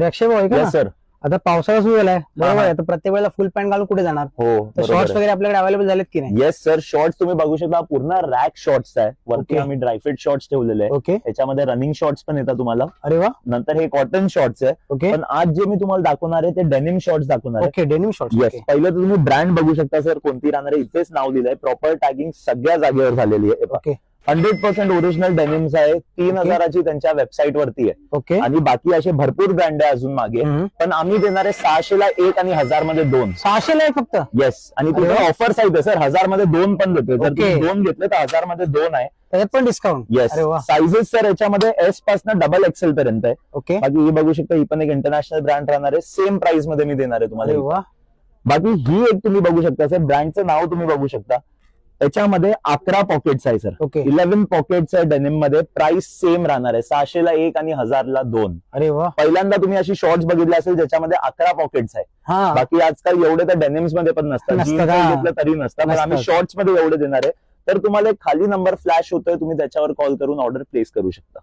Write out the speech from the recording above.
तर अक्षय भाऊ ऐका ना, सर आता पावसाळा सुरू झालाय. बरोबर. आहे. तर प्रत्येक वेळेला फुल पॅन्ट घालून कुठे जाणार? हो तर शॉर्ट्स वगैरे आपल्याकडे अवेलेबल झालेत की नाही? येस सर शॉर्ट्स तुम्ही बघू शकता. पूर्ण रॅक शॉर्ट्स आहे. वरती Okay. आम्ही ड्रायफिट शॉर्ट्स ठेवलेले आहे. ओके त्याच्यामध्ये रनिंग शॉर्ट्स पण येतात तुम्हाला. अरे वा. नंतर हे कॉटन शॉर्ट्स आहे. ओके पण आज जे मी तुम्हाला दाखवणार आहे ते डेनिम शॉर्ट्स दाखवणार आहे. ओके डेनिम शॉर्ट्स येस पहिलं तर तुम्ही ब्रँड बघू शकता सर कोणती राहणार आहे इथेच नाव दिलंय. प्रॉपर टॅगिंग सगळ्या जागेवर झालेली आहे. Okay hundred percent original denims आहे. तीन. हजाराची त्यांच्या वेबसाईट वरती आहे. ओके. आणि बाकी असे भरपूर ब्रँड आहे अजून मागे. हम्म. पण आम्ही देणार आहे सहाशेला एक आणि हजारमध्ये दोन. सहाशेला आहे फक्त? येस आणि अरे वा. ऑफर्स आहेत सर. हजारमध्ये दोन पण देतोय. जर तुम्ही Okay. दोन घेतले तर हजारमध्ये दोन आहे. त्याच्यात पण डिस्काउंट येस अरे वा. साईजेस सर याच्यामध्ये एसपासून डबल एक्सेल पर्यंत आहे. ओके. बाकी ही बघू शकता ही पण एक इंटरनॅशनल ब्रँड राहणार आहे. सेम प्राइसमध्ये मी देणार आहे अरे तुम्हाला वा. बाकी ही एक तुम्ही बघू शकता सर. ब्रँडचं नाव तुम्ही बघू शकता. त्याच्यामध्ये अकरा पॉकेट्स आहे सर ओके इलेव्हन पॉकेट्स आहे डेनिममध्ये. प्राइस सेम राहणार आहे. सहाशेला एक आणि हजारला दोन. अरे वा. पहिल्यांदा तुम्ही अशी शॉर्ट्स बघितले असेल ज्याच्यामध्ये अकरा पॉकेट्स आहे. हा. बाकी आजकाल एवढे तर डेनिम्समध्ये पण नसतात. नसतात, हा. घेतलं तरी नसतं पण आम्ही नसतात. शॉर्ट्समध्ये एवढे देणार आहे. तर तुम्हाला एक खाली नंबर फ्लॅश होतोय तुम्ही त्याच्यावर कॉल करून ऑर्डर प्लेस करू शकता.